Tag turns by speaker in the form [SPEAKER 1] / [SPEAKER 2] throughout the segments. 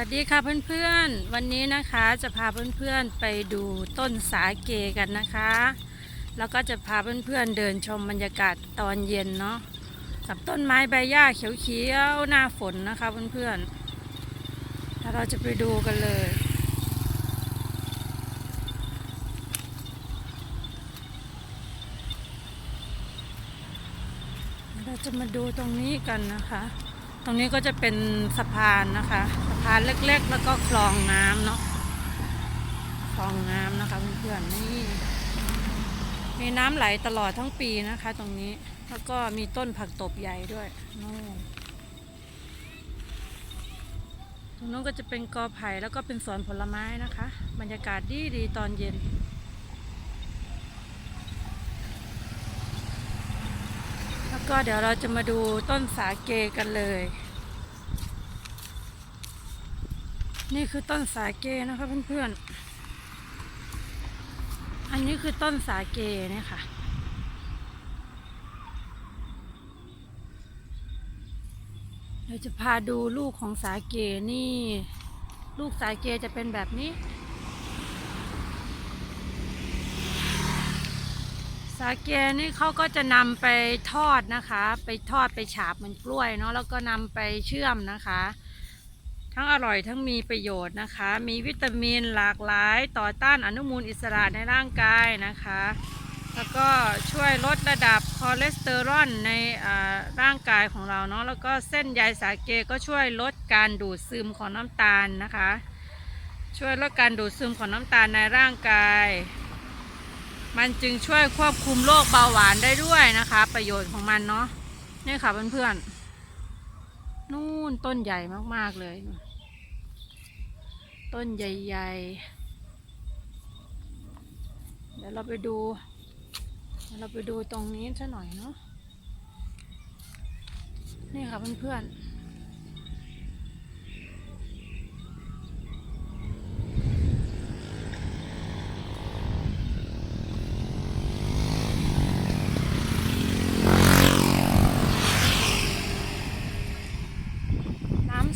[SPEAKER 1] วัสดีค่ะเพื่อนๆ วันนี้นะคะจะพาเพื่อนๆไปดูต้นสาเกกันนะคะ แล้วก็จะพาเพื่อนๆเดินชมบรรยากาศตอนเย็นเนาะกับต้นไม้ใบหญ้าเขียวๆหน้าฝนนะคะเพื่อนๆแล้วเราจะไปดูกันเลย เราจะมาดูตรงนี้กันนะคะ ตรงนี้ก็จะเป็นสะพานนะคะ สะพานเล็กๆ แล้วก็คลองน้ำเนาะคลองน้ำนะคะเพื่อนๆนี่มีน้ำไหลตลอดทั้งปีนะคะ ตรงนี้แล้วก็มีต้นผักตบใหญ่ด้วยนู่นตรงนู้นก็จะเป็นกอไผ่แล้วก็เป็นสวนผลไม้นะคะ บรรยากาศดีดีๆตอนเย็น แล้ว ก็เดี๋ยวเราจะมาดูต้นสาเกกันเลย นี่คือต้นสาเกนะคะเพื่อนๆ อันนี้คือต้นสาเกเนี่ยค่ะเดี๋ยวจะพาดูลูกของสาเกนี่ ลูกสาเกจะเป็นแบบนี้ สาเกนี่เขาก็จะนำไปทอดนะคะ ไปทอดไปฉาบเหมือนกล้วยเนาะแล้วก็นำไปเชื่อมนะคะ ทั้งอร่อยทั้งมีประโยชน์นะคะ มีวิตามินหลากหลายต่อต้านอนุมูลอิสระในร่างกายนะคะ แล้วก็ช่วยลดระดับคอเลสเตอรอลในอ่าร่างกายของเราเนาะแล้วก็เส้นใยสาเกก็ช่วยลดการดูดซึมของน้ำตาลนะคะ ช่วยลดการดูดซึมของน้ำตาลในร่างกาย มันจึงช่วยควบคุมโรคเบาหวานได้ด้วยนะคะ ประโยชน์ของมันเนาะนี่ค่ะเพื่อนๆนู่นต้นใหญ่มากๆเลย ต้นใหญ่ๆ เดี๋ยวเราไปดู เราไปดูตรงนี้ซะหน่อยเนาะนี่ค่ะเพื่อนๆ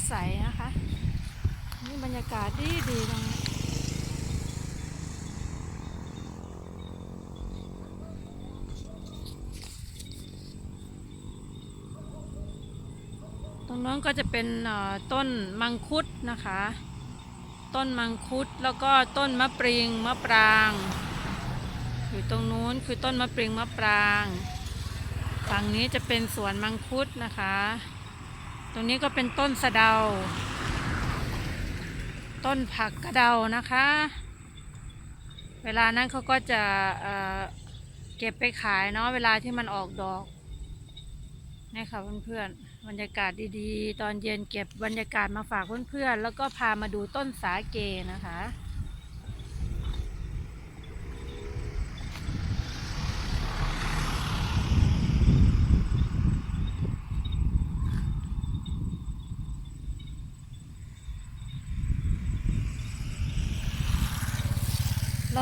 [SPEAKER 1] ใสนะคะ นี่บรรยากาศดีดีตรงนี้ตรงนั้นก็จะเป็นต้นมังคุดนะคะ ต้นมังคุดแล้วก็ต้นมะปริงมะปราง อยู่ตรงนู้นคือต้นมะปริงมะปราง ฝั่งนี้จะเป็นสวนมังคุดนะคะ ตรงนี้ก็เป็นต้นสะเดา ต้นผักกระเดานะคะ เวลานั้นเขาก็จะเเก็บไปขายเนาะเวลาที่มันออกดอกนี่ค่ะเพื่อนๆบรรยากาศดีๆ ตอนเย็นเก็บบรรยากาศมาฝากเพื่อนๆแล้วก็พามาดูต้นสาเกนะคะ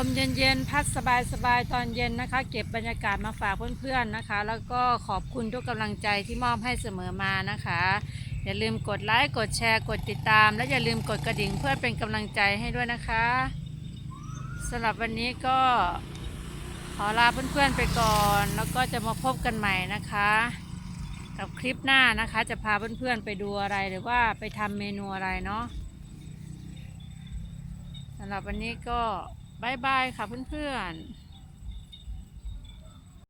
[SPEAKER 1] มเย็นๆ พัดสบายๆ ตอนเย็นนะคะ เก็บบรรยากาศมาฝากเพื่อนๆนะคะ แล้วก็ขอบคุณทุกกำลังใจที่มอบให้เสมอมานะคะ อย่าลืมกดไลค์กดแชร์กดติดตาม และอย่าลืมกดกระดิ่งเพื่อเป็นกำลังใจให้ด้วยนะคะสำหรับวันนี้ก็ขอลาเพื่อนๆไปก่อน แล้วก็จะมาพบกันใหม่นะคะ กับคลิปหน้านะคะจะพาเพื่อนๆไปดูอะไรหรือว่าไปทำเมนูอะไรเนาะสำหรับวันนี้ก็ บายบายค่ะเพื่อนๆ